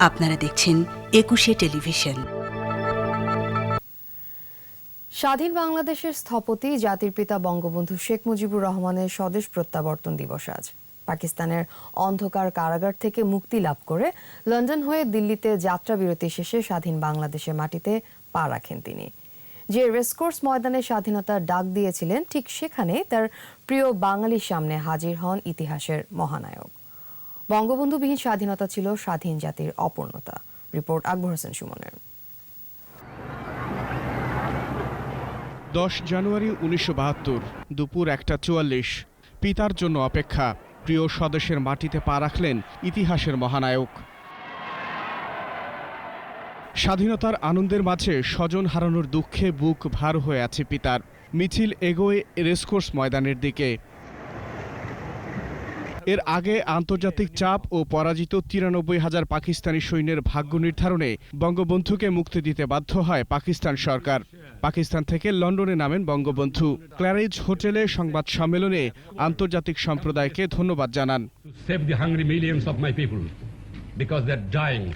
আপনারা দেখছেন একুশে টেলিভিশন। স্বাধীন বাংলাদেশের স্থপতি, জাতির পিতা বঙ্গবন্ধু শেখ মুজিবুর রহমানের স্বদেশ প্রত্যাবর্তন দিবস আজ। পাকিস্তানের অন্ধকার কারাগার থেকে মুক্তি লাভ করে লন্ডন হয়ে দিল্লিতে যাত্রা বিরতি শেষে স্বাধীন বাংলাদেশের মাটিতে পা রাখেন তিনি। যে রেসকোর্স ময়দানে স্বাধীনতার ডাক দিয়েছিলেন, ঠিক সেখানে তার প্রিয় বাঙালির সামনে হাজির হন ইতিহাসের মহানায়ক। বঙ্গবন্ধুবিহীন স্বাধীনতা ছিল স্বাধীন জাতির অপূর্ণতা। রিপোর্ট আকবর হোসেন সুমনের। দশ জানুয়ারি উনিশশো বাহাত্তর, দুপুর একটা চুয়াল্লিশ। পিতার জন্য অপেক্ষা, প্রিয় স্বদেশের মাটিতে পা রাখলেন ইতিহাসের মহানায়ক। স্বাধীনতার আনন্দের মাঝে স্বজন হারানোর দুঃখে বুক ভার হয়ে আছে পিতার। মিছিল এগোয় রেসকোর্স ময়দানের দিকে। এর আগে আন্তর্জাতিক চাপ ও পরাজিত তিরানব্বই হাজার পাকিস্তানি সৈন্যের ভাগ্য নির্ধারণে বঙ্গবন্ধুকে মুক্তি দিতে বাধ্য হয় পাকিস্তান সরকার। পাকিস্তান থেকে লন্ডনে নামেন বঙ্গবন্ধু। ক্ল্যারেজ হোটেলে সংবাদ সম্মেলনে আন্তর্জাতিক সম্প্রদায়কে ধন্যবাদ জানান.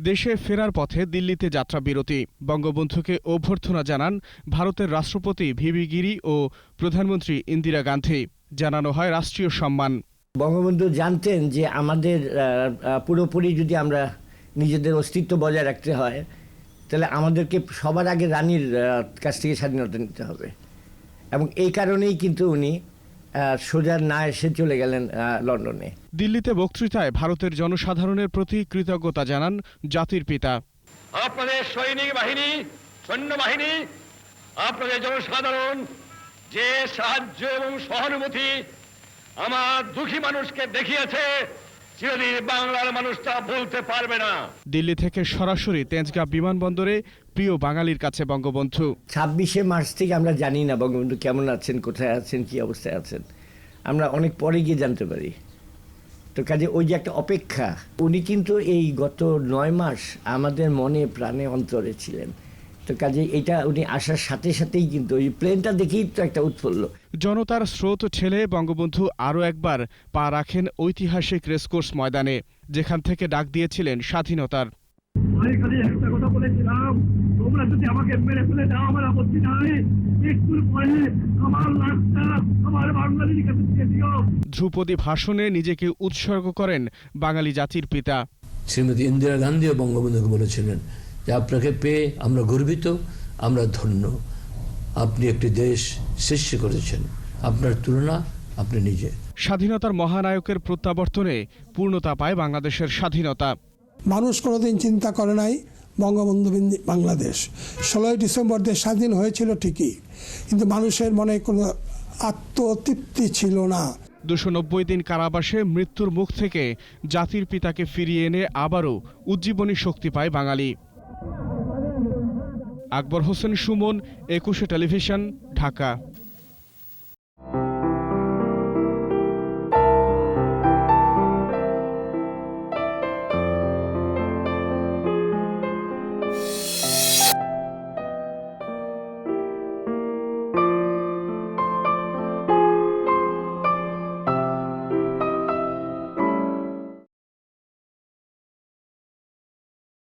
দেশে ফেরার পথে দিল্লিতে যাত্রা বিরতি। বঙ্গবন্ধুকে অভ্যর্থনা জানান ভারতের রাষ্ট্রপতি ভিভি গিরি ও প্রধানমন্ত্রী ইন্দিরা গান্ধী। জানানো হয় রাষ্ট্রীয় সম্মান। বঙ্গবন্ধু জানতেন যে আমাদের পুরোপুরি যদি আমরা নিজেদের অস্তিত্ব বজায় রাখতে হয় তাহলে আমাদেরকে সবার আগে রানীর কাছ থেকে স্বাধীনতা নিতে হবে। এবং এই কারণেই কিন্তু উনি সোজা না এসে চলে গেলেন লন্ডনে। দিল্লিতে বক্তৃতায় ভারতের জনসাধারণের প্রতি কৃতজ্ঞতা জানান জাতির পিতা। আপনাদের সৈনিক বাহিনী সৈন্যবাহিনী আপনাদের জনসাধারণ যে সাহায্য এবং সহানুভূতি আমার দুঃখী মানুষকে দেখিয়েছে চিরদিন বাংলার মানুষটা বলতে পারবে না। দিল্লি থেকে সরাসরি তেজগাঁ বিমানবন্দরে প্রিয় বাঙালির কাছে বঙ্গবন্ধু। ছাব্বিশে মার্চ থেকে আমরা জানি না বঙ্গবন্ধু কেমন আছেন কোথায় আছেন কি অবস্থায় আছেন। আমরা অনেক পরে গিয়ে জানতে পারি। তো কাজে ওই যে একটা অপেক্ষা উনি কিন্তু এই গত নয় মাস আমাদের মনে প্রাণে অন্তরে ছিলেন। তো কাজে এটা উনি আসার সাথে সাথেই কিন্তু ওই প্লেনটা দেখেই তো একটা উৎফুল্ল। জনতার স্রোত ঠেলে বঙ্গবন্ধু আরও একবার পা রাখেন ঐতিহাসিক রেসকোর্স ময়দানে যেখান থেকে ডাক দিয়েছিলেন স্বাধীনতার। আমি খালি একটা কথা বলেছিলাম তোমরা যদি আমাকে মেরে ফেলে দাও আমার আপত্তি নাই। একটু পরে আমার লাশটা আমার বাঙালির কাছে দিয়ে দিও। ধ্রুপদী ভাষণে নিজেকে উৎসর্গ করেন বাঙালি জাতির পিতা। শ্রীমতী ইন্দিরা গান্ধীও বঙ্গবন্ধুকে বলেছিলেন যে আপনাকে পেয়ে আমরা গর্বিত আমরা ধন্য। আপনি একটি দেশ সৃষ্টি করেছেন। আপনার তুলনা আপনি নিজে। স্বাধীনতার মহানায়কের প্রত্যাবর্তনে পূর্ণতা পায় বাংলাদেশের স্বাধীনতা। মানুষ কোনোদিন চিন্তা করে নাই বঙ্গবন্ধু বিন- বাংলাদেশ। ষোলোই ডিসেম্বর দেশ স্বাধীন হয়েছিল ঠিকই কিন্তু মানুষের মনে কোনো আত্মতৃপ্তি ছিল না। দুশো নব্বই দিন কারাবাসে মৃত্যুর মুখ থেকে জাতির পিতাকে ফিরিয়ে এনে আবারও উজ্জীবনী শক্তি পায় বাঙালি। আকবর হোসেন সুমন একুশে টেলিভিশন ঢাকা।